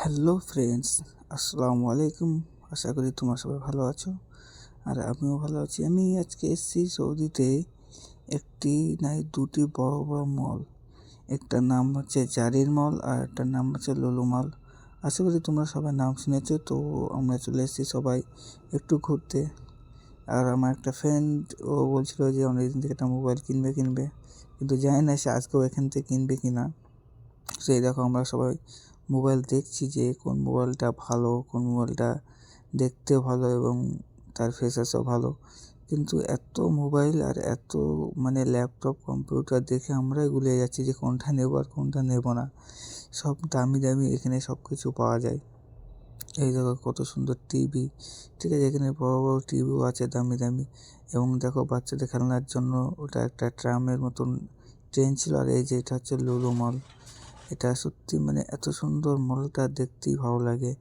Hello friends, আসসালামু আলাইকুম। আশা করি তোমরা সবাই ভালো আছো আর আমিও ভালো আছি। আমি আজকে এসেছি সৌদিতে একটি নাই দুটি বড় বড় মল একটার নাম হচ্ছে জারির মল আর একটার নাম হচ্ছে লুলু মল আশা করি তোমরা সবাই নাম শুনেছো, তো আমরা চলে এসেছি সবাই একটু ঘুরতে। আর আমার একটা ফ্রেন্ড ও বলছিল যে অনেকদিন থেকে একটা মোবাইল কিনবে কিনবে। কিন্তু জানি না সে আজকেও এখান থেকে কিনবে কি না সেই দেখো আমরা সবাই মোবাইল দেখছি যে কোন মোবাইলটা ভালো, কোন মোবাইলটা দেখতে ভালো এবং তার ফেচার্সও ভালো। কিন্তু এত মোবাইল আর এত মানে ল্যাপটপ কম্পিউটার দেখে আমরাই গুলিয়ে যাচ্ছি যে কোনটা নেব আর কোনটা নেব না। সব দামি দামি এখানে সব কিছু পাওয়া যায়। এই দেখো কত সুন্দর টিভি ঠিক আছে, এখানে বড় বড় টিভিও আছে দামি দামি। এবং দেখো বাচ্চাদের খেলনার জন্য ওটা একটা ট্রামের মতন ট্রেন ছিল আর এই যে এটা হচ্ছে লুলু মল এটা সত্যি মানে এত সুন্দর মলটা দেখতেই ভালো লাগে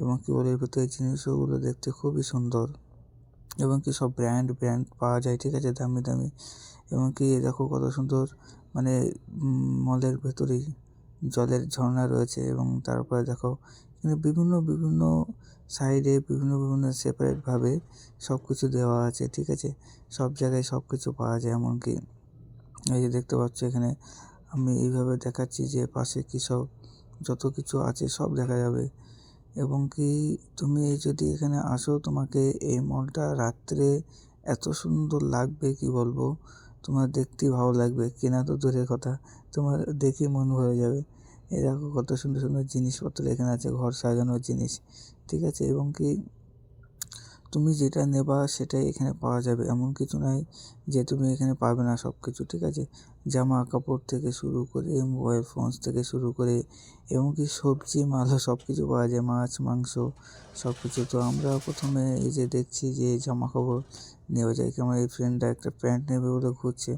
এবং কি বলে ভিতরে জিনিসগুলো দেখতে খুবই সুন্দর। এবং কি সব ব্র্যান্ড ব্র্যান্ড পাওয়া যায়, ঠিক আছে, দামি দামি। এবং কি দেখো কত সুন্দর মানে মলের ভেতরেই জলের ঝর্ণা রয়েছে এবং তারপরে দেখো এখানে বিভিন্ন বিভিন্ন সাইডে বিভিন্ন বিভিন্ন সেপারেটভাবে সব কিছু দেওয়া আছে, ঠিক আছে। সব জায়গায় সব কিছু পাওয়া যায়, এমনকি এই যে দেখতে পাচ্ছ এখানে আমি এইভাবে দেখাচ্ছি যে পাশে কী সব যত কিছু আছে সব দেখা যাবে। এবং কি তুমি যদি এখানে আসো, তোমাকে এই মলটা রাত্রে এত সুন্দর লাগবে কি বলব? তোমার দেখতেই ভালো লাগবে, কেনা তো দূরের কথা। তোমার দেখে মন ভরে যাবে। এই দেখো কত সুন্দর সুন্দর জিনিসপত্র এখানে আছে, ঘর সাজানোর জিনিস, ঠিক আছে? এবং কি তুমি যেটা নেবা সেটাই এখানে পাওয়া যাবে। এমন কিছু নয় যে তুমি এখানে পাবে না সব কিছু ঠিক আছে? জামা কাপড় থেকে শুরু করে, মোবাইল ফোনস থেকে শুরু করে, এমনকি সবজি মালও সব কিছু পাওয়া যায়, মাছ, মাংস সব কিছু তো আমরা প্রথমে এই যে দেখছি যে জামা কাপড় নেওয়া যায়। কি আমার এই ফ্রেন্ডটা একটা প্যান্ট নেবে বলে ঘুরছে,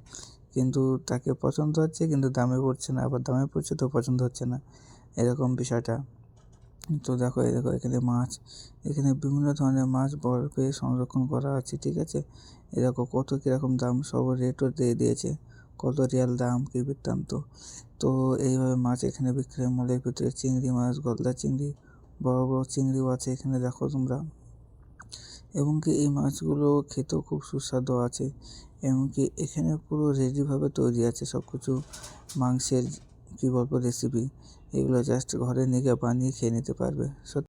কিন্তু তাকে পছন্দ হচ্ছে, কিন্তু দামে পড়ছে না। আবার দামে পড়ছে তো পছন্দ হচ্ছে না। এরকম বিষয়টা। তো দেখো, এই দেখো, এখানে মাছ, এখানে বিভিন্ন ধরনের মাছ বরফে সংরক্ষণ করা আছে, ঠিক আছে? এ দেখো, কত কীরকম দাম, সব রেটও দিয়ে দিয়েছে, কত রিয়াল দাম, কী বৃত্তান্ত। তো এইভাবে মাছ এখানে বিক্রি হয়, মলের ভিতরে চিংড়ি মাছ, গলদা চিংড়ি, বড় বড় চিংড়িও আছে এখানে, দেখো তোমরা। এবং কি এই মাছগুলো খেতেও খুব সুস্বাদু আছে এমনকি এখানে পুরো রেডিভাবে তৈরি আছে সব কিছু মাংসের কী বলব রেসিপি এগুলো জাস্ট ঘরে নিয়ে গিয়ে বানিয়ে খেয়ে নিতে পারবে। সত্যি